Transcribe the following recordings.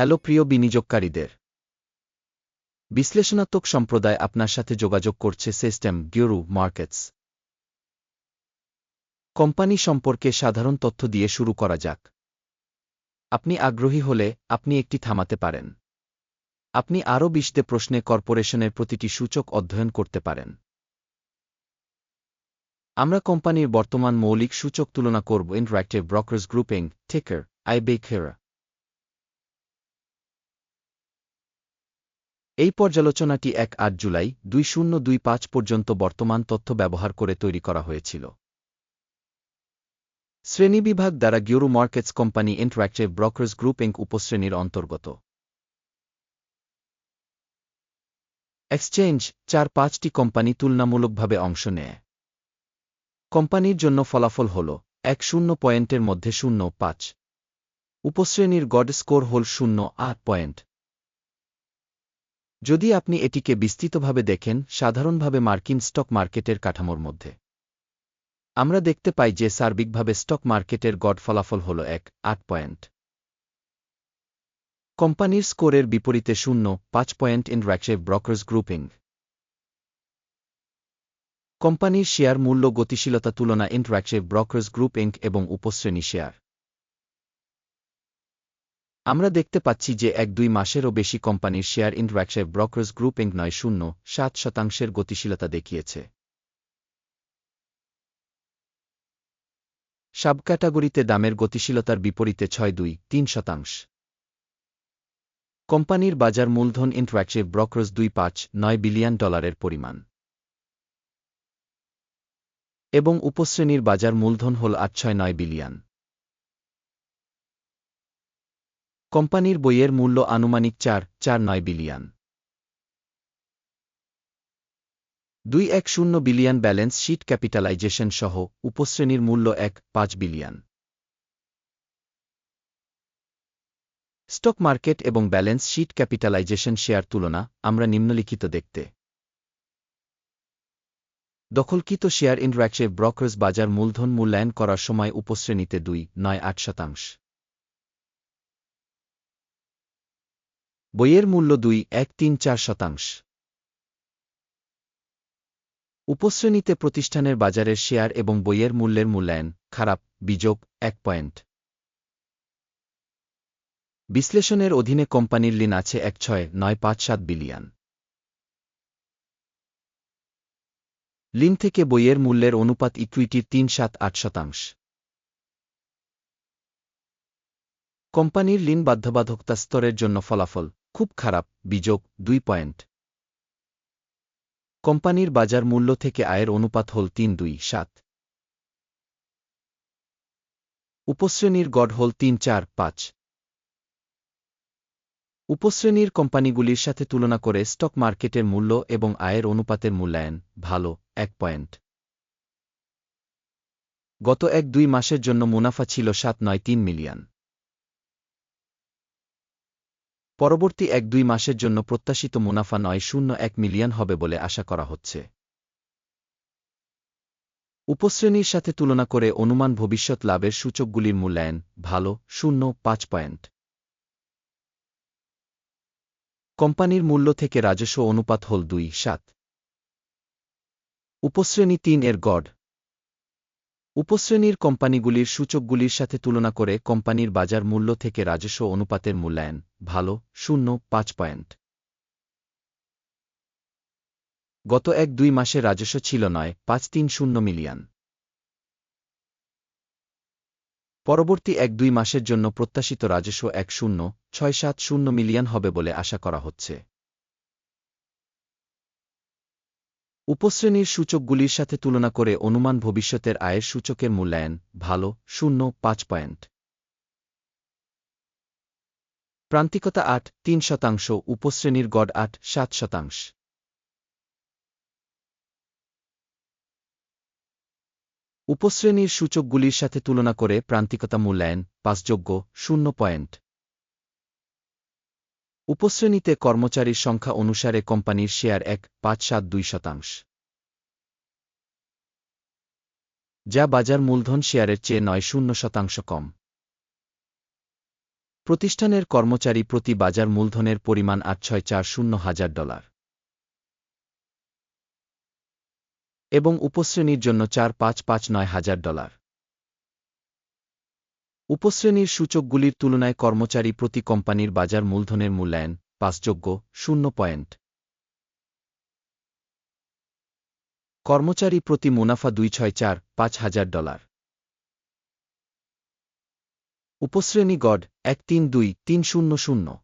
Hello প্রিয় বিনিয়োগকারীদের। বিশ্লেষণাত্মক সম্প্রদায় আপনার সাথে যোগাযোগ করছে সিস্টেম গিউরু মার্কেটস। কোম্পানি সম্পর্কে সাধারণ তথ্য দিয়ে শুরু করা যাক। আপনি আগ্রহী হলে আপনি একটি থামাতে পারেন। আপনি আরও বিশদে প্রশ্নে কর্পোরেশনের প্রতিটি সূচক অধ্যয়ন করতে পারেন। আমরা কোম্পানির বর্তমান মৌলিক সূচক তুলনা করব ইন্টারাক্টিভ ব্রকার্স গ্রুপিং, টেকার আইবেখেরা এই পর্যালোচনাটি এক আট জুলাই দুই শূন্য দুই পাঁচ পর্যন্ত বর্তমান তথ্য ব্যবহার করে তৈরি করা হয়েছিল। শ্রেণীবিভাগ দ্বারা Giuru Markets company Interactive Brokers Group Inc উপশ্রেণীর অন্তর্গত। এক্সচেঞ্জ চার পাঁচটি কোম্পানি তুলনামূলকভাবে অংশ নেয়। কোম্পানির জন্য ফলাফল হল এক শূন্য পয়েন্টের মধ্যে শূন্য পাঁচ। উপশ্রেণীর গড স্কোর হল শূন্য আট পয়েন্ট। যদি আপনি এটিকে বিস্তৃতভাবে দেখেন, সাধারণভাবে মার্কিন স্টক মার্কেটের কাঠামোর মধ্যে। আমরা দেখতে পাই যে সার্বিকভাবে স্টক মার্কেটের গড ফলাফল হল এক, আট পয়েন্ট। কোম্পানির স্কোরের বিপরীতে শূন্য, পাঁচ পয়েন্ট ইন র্যাকশেভ ব্রকার্স গ্রুপিং। কোম্পানির শেয়ার মূল্য গতিশীলতা তুলনা ইন্টারাক্টিভ ব্রকার্স গ্রুপ ইঙ্ক এবং উপশ্রেণী শেয়ার। আমরা দেখতে পাচ্ছি যে এক দুই মাসেরও বেশি কোম্পানির share Interactive Brokers Group Inc নয় শূন্য, সাত শতাংশের গতিশীলতা দেখিয়েছে। সাব ক্যাটাগরিতে দামের গতিশীলতার বিপরীতে ছয় দুই, তিন শতাংশ। কোম্পানির বাজার মূলধন ইন্টারাক্টিভ ব্রকার্স দুই পাঁচ, নয় বিলিয়ন ডলারের পরিমাণ। এবং উপশ্রেণীর বাজার মূলধন হল আট ছয় নয় বিলিয়ন। কোম্পানির বইয়ের মূল্য আনুমানিক চার চার নয় বিলিয়ন। দুই এক শূন্য বিলিয়ন ব্যালেন্স শিট ক্যাপিটালাইজেশন সহ উপশ্রেণীর মূল্য এক, পাঁচ বিলিয়ন। স্টক মার্কেট এবং ব্যালেন্স শিট ক্যাপিটালাইজেশন শেয়ার তুলনা আমরা নিম্নলিখিত দেখতে। দখলকৃত শেয়ার ইন্টারাক্টিভ ব্রকার্স বাজার মূলধন মূল্যায়ন করার সময় উপশ্রেণীতে দুই, নয়, আট শতাংশ। বইয়ের মূল্য দুই, এক, তিন, চার শতাংশ। উপশ্রেণীতে প্রতিষ্ঠানের বাজারের শেয়ার এবং বইয়ের মূল্যের মূল্যায়ন, খারাপ, বিযোগ, এক পয়েন্ট। বিশ্লেষণের অধীনে কোম্পানির লিন আছে এক, ছয়, নয়, পাঁচ, সাত বিলিয়ন। লিন থেকে বইয়ের মূল্যের অনুপাত ইকুইটির তিন, সাত, আট শতাংশ। কোম্পানির লিন বাধ্যবাধকতা স্তরের জন্য ফলাফল। খুব খারাপ বিযোগ দুই পয়েন্ট। কোম্পানির বাজার মূল্য থেকে আয়ের অনুপাত হল তিন দুই সাত। উপশ্রেণীর গড় হল তিন চার পাঁচ। উপশ্রেণীর কোম্পানিগুলির সাথে তুলনা করে স্টক মার্কেটের মূল্য এবং আয়ের অনুপাতের মূল্যায়ন ভালো, এক পয়েন্ট। গত এক দুই মাসের জন্য মুনাফা ছিল সাত নয় তিন মিলিয়ন। পরবর্তী এক দুই মাসের জন্য প্রত্যাশিত মুনাফা নয় শূন্য এক মিলিয়ন হবে বলে আশা করা হচ্ছে। উপশ্রেণীর সাথে তুলনা করে অনুমান ভবিষ্যৎ লাভের সূচকগুলির মূল্যায়ন ভালো, শূন্য, পাঁচ পয়েন্ট। কোম্পানির মূল্য থেকে রাজস্ব অনুপাত হল দুই, সাত। উপশ্রেণী তিন এর গড় উপশ্রেণীর কোম্পানিগুলির সূচকগুলির সাথে তুলনা করে কোম্পানির বাজার মূল্য থেকে রাজস্ব অনুপাতের মূল্যায়ন, ভালো, শূন্য, পাঁচ পয়েন্ট। গত এক দুই মাসে রাজস্ব ছিল নয়, পাঁচ তিন শূন্য মিলিয়ন। পরবর্তী এক দুই মাসের জন্য প্রত্যাশিত রাজস্ব এক শূন্য, ছয় সাত শূন্য মিলিয়ন হবে বলে আশা করা হচ্ছে। উপশ্রেণীর সূচকগুলির সাথে তুলনা করে অনুমান ভবিষ্যতের আয়ের সূচকের মূল্যায়ন, ভালো, শূন্য, পাঁচ পয়েন্ট। প্রান্তিকতা আট, তিন শতাংশ, উপশ্রেণীর গড় আট, সাত শতাংশ। উপশ্রেণীর সূচকগুলির সাথে তুলনা করে প্রান্তিকতা মূল্যায়ন পাঁচযোগ্য শূন্য পয়েন্ট। উপশ্রেণীতে কর্মচারীর সংখ্যা অনুসারে কোম্পানির শেয়ার এক, পাঁচ, সাত, দুই শতাংশ। যা বাজার মূলধন শেয়ারের চেয়ে নয়, শূন্য শতাংশ কম। প্রতিষ্ঠানের কর্মচারী প্রতি বাজার মূলধনের পরিমাণ আট, ছয়, চার, শূন্য হাজার ডলার। এবং উপশ্রেণীর জন্য চার, পাঁচ পাঁচ, নয় হাজার ডলার। উপশ্রেণীর সূচকগুলির তুলনায় কর্মচারী প্রতি কোম্পানির বাজার মূলধনের মূল্যায়ন পাসযোগ্য শূন্য পয়েন্ট। কর্মচারী প্রতি মুনাফা দুই ছয় চার, পাঁচ হাজার ডলার। উপশ্রেণী গড এক তিন দুই, তিন শূন্য শূন্য।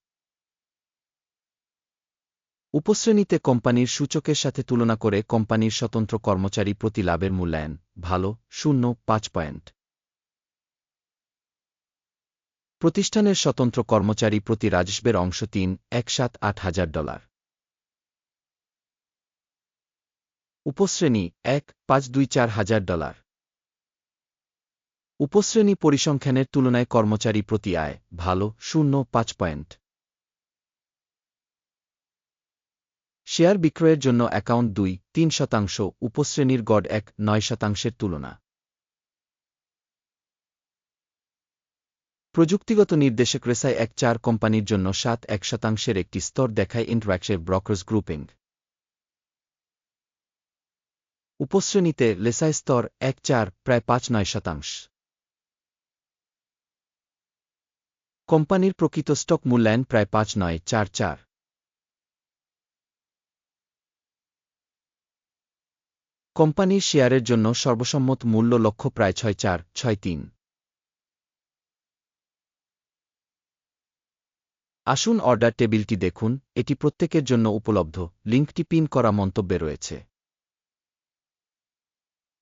উপশ্রেণীতে কোম্পানির সূচকের সাথে তুলনা করে কোম্পানির স্বতন্ত্র কর্মচারী প্রতি লাভের মূল্যায়ন ভালো, শূন্য, পাঁচ পয়েন্ট। প্রতিষ্ঠানের স্বতন্ত্র কর্মচারী প্রতি রাজস্বের অংশ তিন, এক সাত আট হাজার ডলার। উপশ্রেণী, এক পাঁচ দুই চার হাজার ডলার। উপশ্রেণী পরিসংখ্যানের তুলনায় কর্মচারী প্রতি আয় ভালো, শূন্য, পাঁচ পয়েন্ট। শেয়ার বিক্রয়ের জন্য অ্যাকাউন্ট দুই, তিন শতাংশ, উপশ্রেণীর গড় এক, নয় শতাংশের তুলনা। প্রযুক্তিগত নির্দেশক রেসায় এক চার কোম্পানির জন্য সাত এক শতাংশের একটি স্তর দেখায় ইন্টারাক্টিভ ব্রকার্স গ্রুপিং। উপশ্রেণীতে লেসাই স্তর এক চার প্রায় পাঁচ নয় শতাংশ। কোম্পানির প্রকৃত স্টক মূল্যায়ন প্রায় পাঁচ নয় চার চার। কোম্পানির শেয়ারের জন্য সর্বসম্মত মূল্য লক্ষ্য প্রায় ছয় চার, ছয় তিন। আসুন অর্ডার টেবিলটি দেখুন, এটি প্রত্যেকের জন্য উপলব্ধ, লিঙ্কটি পিন করা মন্তব্যে রয়েছে।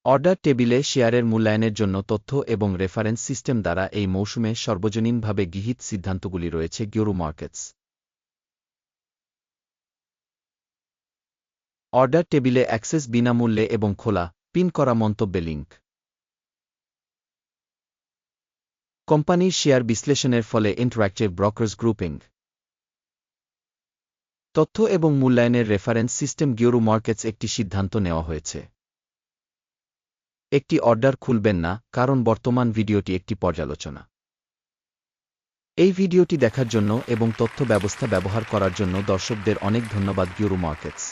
অর্ডার টেবিলে শেয়ারের মূল্যায়নের জন্য তথ্য এবং রেফারেন্স সিস্টেম দ্বারা এই মৌসুমে সর্বজনীনভাবে গৃহীত সিদ্ধান্তগুলি রয়েছে গিওরু মার্কেটস অর্ডার টেবিলে অ্যাক্সেস বিনামূল্যে এবং খোলা, পিন করা মন্তব্যে লিঙ্ক কোম্পানির শেয়ার বিশ্লেষণের ফলে ইন্টারাক্টিভ ব্রকার্স গ্রুপিং তথ্য এবং মূল্যায়নের রেফারেন্স সিস্টেম গিওরু মার্কেটস একটি সিদ্ধান্ত নেওয়া হয়েছে। একটি অর্ডার খুলবেন না, কারণ বর্তমান ভিডিওটি একটি পর্যালোচনা। এই ভিডিওটি দেখার জন্য এবং তথ্য ব্যবস্থা ব্যবহার করার জন্য দর্শকদের অনেক ধন্যবাদ গিওরু মার্কেটস।